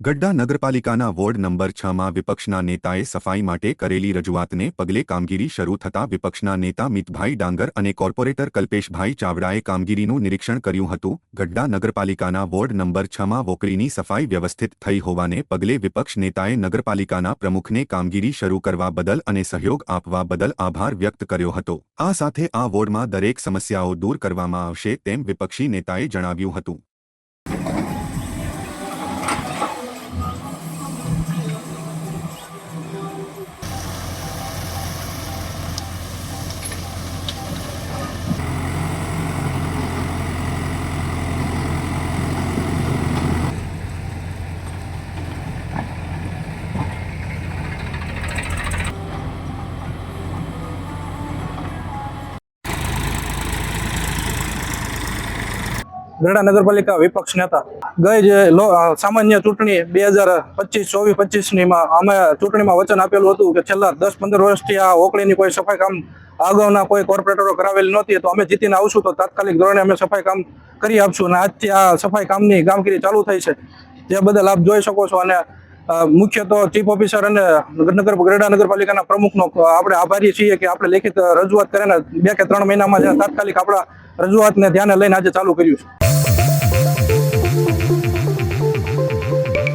ગઢડા નગરપાલિકાના ward number છમાં વિપક્ષના નેતાએ સફાઈ માટે કરેલી રજૂઆતને પગલે કામગીરી શરૂ થતાં વિપક્ષના નેતા મિતભાઈ ડાંગર અને કોર્પોરેટર કલ્પેશભાઈ ચાવડાએ કામગીરીનું નિરીક્ષણ કર્યું હતું. ગઢડા નગરપાલિકાના વોર્ડ નંબર છમાં વોકરીની સફાઈ વ્યવસ્થિત થઈ હોવાને પગલે વિપક્ષ નેતાએ નગરપાલિકાના પ્રમુખને કામગીરી શરૂ કરવા બદલ અને સહયોગ આપવા બદલ આભાર વ્યક્ત કર્યો હતો. આ સાથે આ વોર્ડમાં દરેક સમસ્યાઓ દૂર કરવામાં આવશે તેમ વિપક્ષી નેતાએ જણાવ્યું હતું. ગરડા નગરપાલિકા વિપક્ષ નેતા. ગઈ જે સામાન્ય ચૂંટણી બે હજાર પચીસ, ચોવીસ, પચીસનીમાં અમે ચૂંટણીમાં વચન આપેલું હતું કે છેલ્લા દસ પંદર વર્ષથી આ ઓકળીની કોઈ સફાઈ કામ અગાઉના કોઈ કોર્પોરેટરો કરાવેલી નહોતી, તો અમે જીતીને આવશું તો તાત્કાલિક ધોરણે અમે સફાઈ કામ કરી આપશું. અને આજથી આ સફાઈ કામની કામગીરી ચાલુ થઈ છે. જે બદલ આપ જોઈ શકો છો અને મુખ્ય તો ચીફ ઓફિસર અને નગર ગરડા નગરપાલિકાના પ્રમુખનો આપણે આભારી છીએ કે આપણે લેખિત રજૂઆત કરીને બે કે ત્રણ મહિનામાં તાત્કાલિક આપણા રજૂઆતને ધ્યાને લઈને આજે ચાલુ કર્યું છે.